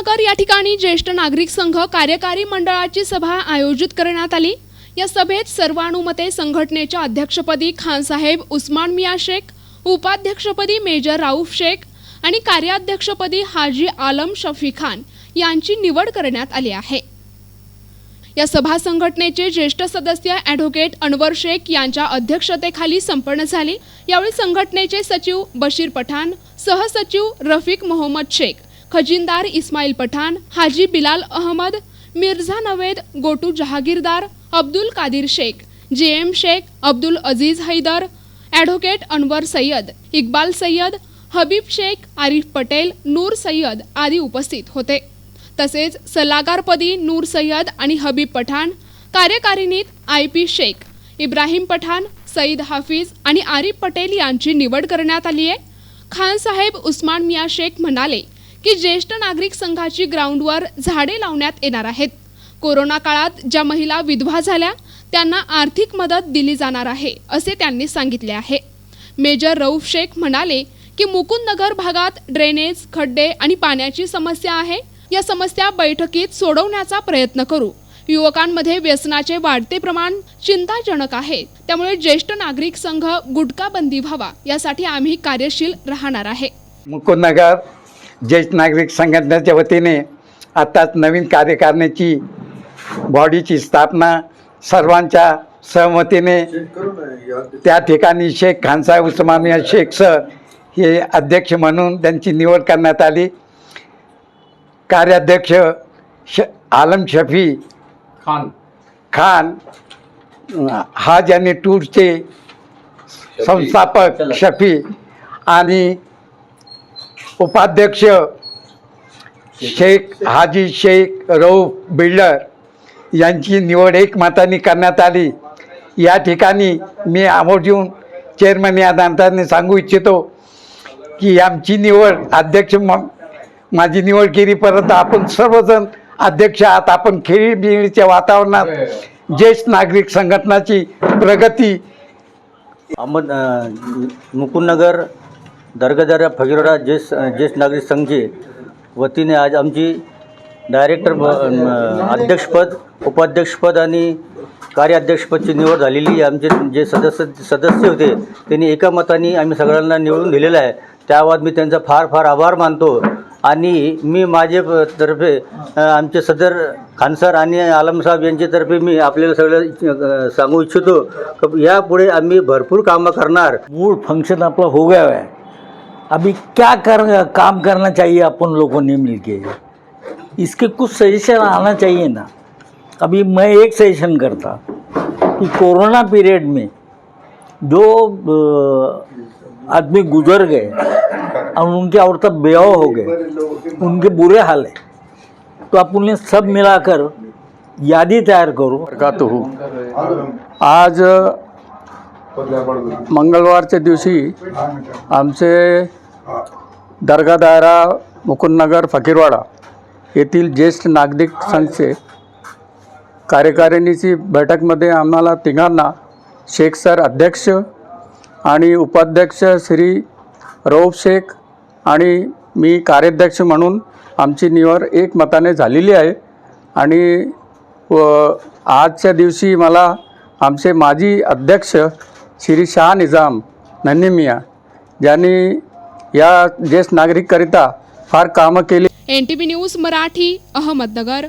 मुकुंदनगर या ठिकाणी ज्येष्ठ नागरिक संघ कार्यकारी मंडळाची सभा आयोजित करण्यात आली. या सभेत सर्वानुमते संघटनेच्या अध्यक्षपदी खानसाहेब उस्मान मिया शेख उपाध्यक्षपदी मेजर राऊफ शेख आणि कार्याध्यक्षपदी हाजी आलम शफी खान यांची निवड करण्यात आली आहे. या सभा संघटनेचे ज्येष्ठ सदस्य ॲडव्होकेट अनवर शेख यांच्या अध्यक्षतेखाली संपन्न झाली. यावेळी संघटनेचे सचिव बशीर पठाण सहसचिव रफिक मोहम्मद शेख खजिनदार इस्माईल पठाण हाजी बिलाल अहमद मिर्झा नवेद gotu Jahagirdar Abdul Kadir Shaikh J M Shaikh Abdul Aziz Haidar advocate Anwar Sayyed Iqbal Sayyed Habib Shaikh Arif Patel Noor Sayyed आदी उपस्थित होते. तसेच सल्लागारपदी नूर सय्यद आणि हबीब पठाण कार्यकारिणीत आय पी शेख इब्राहिम पठाण सईद हाफिज आणि आरिफ पटेल यांची निवड करण्यात आली आहे खानसाहेब उस्मान मिया शेख म्हणाले की ज्येष्ठ नागरिक संघाची ग्राउंडवर झाडे लावण्यात येणार आहेत. कोरोना काळात ज्या महिला विधवा झाल्या त्यांना आर्थिक मदत दिली जाणार आहे असे त्यांनी सांगितले आहे. मेजर रऊफ शेख म्हणाले की मुकुंदनगर भागात ड्रेनेज खड्डे आणि पाण्याची समस्या आहे. या समस्या बैठकीत सोडवण्याचा प्रयत्न करू. युवकांमध्ये व्यसनाचे वाढते प्रमाण चिंताजनक आहे. त्यामुळे ज्येष्ठ नागरिक संघ गुटखा बंदी व्हावा यासाठी आम्ही कार्यशील राहणार आहे. मुकुंदनगर ज्येष्ठ नागरिक संघटनेच्या वतीने आत्ताच नवीन कार्यकारिणीची बॉडीची स्थापना सर्वांच्या सहमतीने त्या ठिकाणी शेख खानसाहेब उस्मानिया शेख सर हे अध्यक्ष म्हणून त्यांची निवड करण्यात आली. कार्याध्यक्ष श आलम शफी खान. खान हाज आणि टूरचे संस्थापक शफी आणि उपाध्यक्ष शेख हाजी शेख रऊफ बिल्डर यांची निवड एकमताने करण्यात आली. या ठिकाणी मी आवर्जून चेअरमन या नात्याने सांगू इच्छितो की आमची निवड अध्यक्ष माझी निवड केली परंतु आपण सर्वजण अध्यक्ष आहात. आपण खेळीबिळीच्या वातावरणात ज्येष्ठ नागरिक संघटनाची प्रगती अहमद मुकुंदनगर दर्गादारा फकीरवाडा ज्येष्ठ ज्येष्ठ नागरिक संघचे वतीने आज आमची डायरेक्टर अध्यक्षपद उपाध्यक्षपद आणि कार्याध्यक्षपदची निवड झालेली आमचे जे सदस्य सदस्य होते त्यांनी एका मताने आम्ही सगळ्यांना निवडून दिलेलं आहे. त्याबाबत मी त्यांचा फार फार आभार मानतो. आणि मी माझे तर्फे आमचे सदर खानसर आणि आलम साहेब यांच्यातर्फे मी आपल्याला सगळं सांगू इच्छितो. यापुढे आम्ही भरपूर कामं करणार. मूळ फंक्शन आपलं हो गया आहे अभी क्या कर काम करना चाहिए अपन लोगों ने मिल के इसके कुछ सजेशन आना चाहिए ना। अभी मैं एक सजेशन करता कि कोरोना पीरियड में जो आदमी गुजर गए और उनके औरतें बेवा हो गए उनके बुरे हाल है तो आप उन्हें सब मिलाकर यादी तैयार करो। हो। आज मंगळवारच्या दिवशी आमचे दर्गा दायरा मुकुंदनगर फकीरवाडा येथील ज्येष्ठ नागरिक संघचे कार्यकारिणीची बैठकमध्ये आम्हाला तिघांना शेख सर अध्यक्ष आणि उपाध्यक्ष श्री रौफ शेख आणि मी कार्याध्यक्ष म्हणून आमची निवड एकमताने झालेली आहे. आणि व आजच्या दिवशी मला आमचे माजी अध्यक्ष श्री शाह निजाम नन्नीमिया ज्यांनी या ज्येष्ठ नागरिककरिता फार कामं केली. N T news Marathi Ahmednagar.